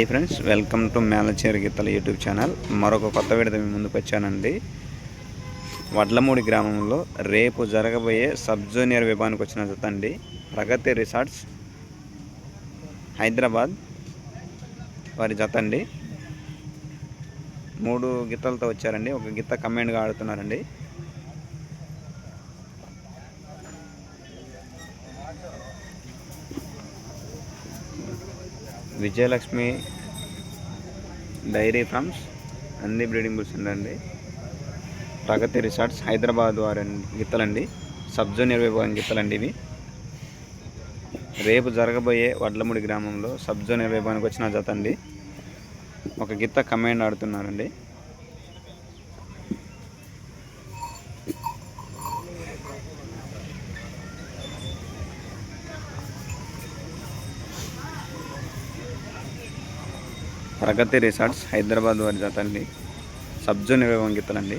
Hi friends welcome to Melacheru గీతల YouTube channel మరొక కొత్త విడత మీ ముందుకు వచ్చానండి. వడ్లమూడి గ్రామంలో రేపు జరగబోయే సబ్ జూనియర్ విభాగానికి వచ్చిన జత అండి. ప్రగతి రిసార్ట్స్ హైదరాబాద్ వారి జత అండి. మూడు గిత్తలతో వచ్చారండి. ఒక గిత్త కమెంట్గా ఆడుతున్నారండి. విజయలక్ష్మి డైరీ ఫార్మ్స్ అన్ని బ్రీడింగ్ బుల్స్ అండి ప్రగతి రిసార్ట్స్ హైదరాబాద్ వారి గిత్తలండి. సబ్ జూనియర్ విభాగం గిత్తలండి ఇవి. రేపు జరగబోయే వడ్లముడి గ్రామంలో సబ్ జూనియర్ విభాగానికి వచ్చిన జత అండి. ఒక గిత్త కమాండ్ ఆడుతున్నారండి. ప్రగతి రిసార్ట్స్ హైదరాబాద్ వారి జత అండి నివే ఇవే